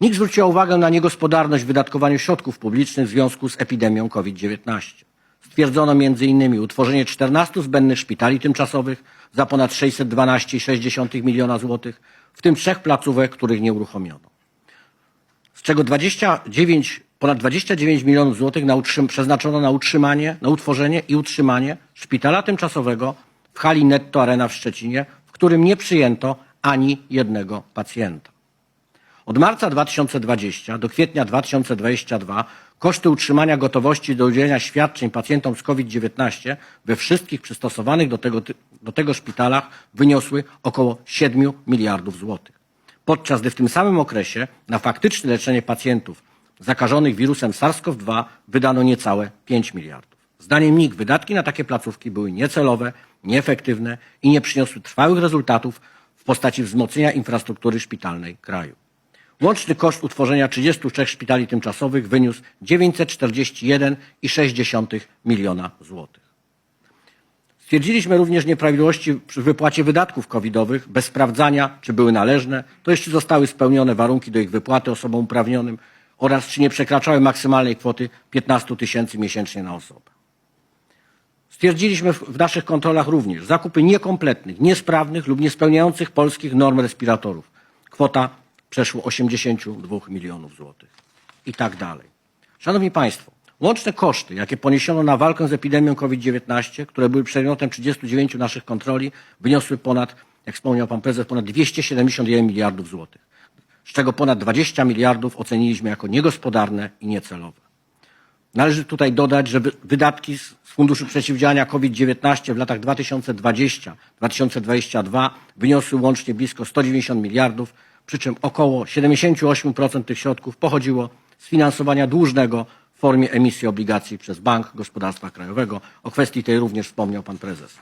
NIK zwróciła uwagę na niegospodarność w wydatkowaniu środków publicznych w związku z epidemią COVID-19. Stwierdzono m.in. utworzenie 14 zbędnych szpitali tymczasowych za ponad 612,6 miliona złotych, w tym trzech placówek, których nie uruchomiono z czego 29, ponad 29 milionów złotych na utrzym, przeznaczono na utrzymanie, na utworzenie i utrzymanie szpitala tymczasowego w hali Netto Arena w Szczecinie, w którym nie przyjęto ani jednego pacjenta. Od marca 2020 do kwietnia 2022 koszty utrzymania gotowości do udzielenia świadczeń pacjentom z COVID-19 we wszystkich przystosowanych do tego, do tego szpitalach wyniosły około 7 miliardów złotych podczas gdy w tym samym okresie na faktyczne leczenie pacjentów zakażonych wirusem SARS-CoV-2 wydano niecałe 5 miliardów. Zdaniem NIK wydatki na takie placówki były niecelowe, nieefektywne i nie przyniosły trwałych rezultatów w postaci wzmocnienia infrastruktury szpitalnej kraju. Łączny koszt utworzenia 33 szpitali tymczasowych wyniósł 941,6 miliona złotych. Stwierdziliśmy również nieprawidłowości przy wypłacie wydatków covidowych bez sprawdzania, czy były należne, to jeśli zostały spełnione warunki do ich wypłaty osobom uprawnionym oraz czy nie przekraczały maksymalnej kwoty 15 tysięcy miesięcznie na osobę. Stwierdziliśmy w naszych kontrolach również zakupy niekompletnych, niesprawnych lub niespełniających polskich norm respiratorów. Kwota przeszło 82 milionów złotych i tak dalej. Szanowni Państwo, łączne koszty, jakie poniesiono na walkę z epidemią COVID-19, które były przedmiotem 39 naszych kontroli, wyniosły ponad, jak wspomniał Pan Prezes, ponad 271 miliardów złotych, z czego ponad 20 miliardów oceniliśmy jako niegospodarne i niecelowe. Należy tutaj dodać, że wy- wydatki z Funduszu Przeciwdziałania COVID-19 w latach 2020-2022 wyniosły łącznie blisko 190 miliardów, przy czym około 78% tych środków pochodziło z finansowania dłużnego w formie emisji obligacji przez Bank Gospodarstwa Krajowego. O kwestii tej również wspomniał Pan Prezes.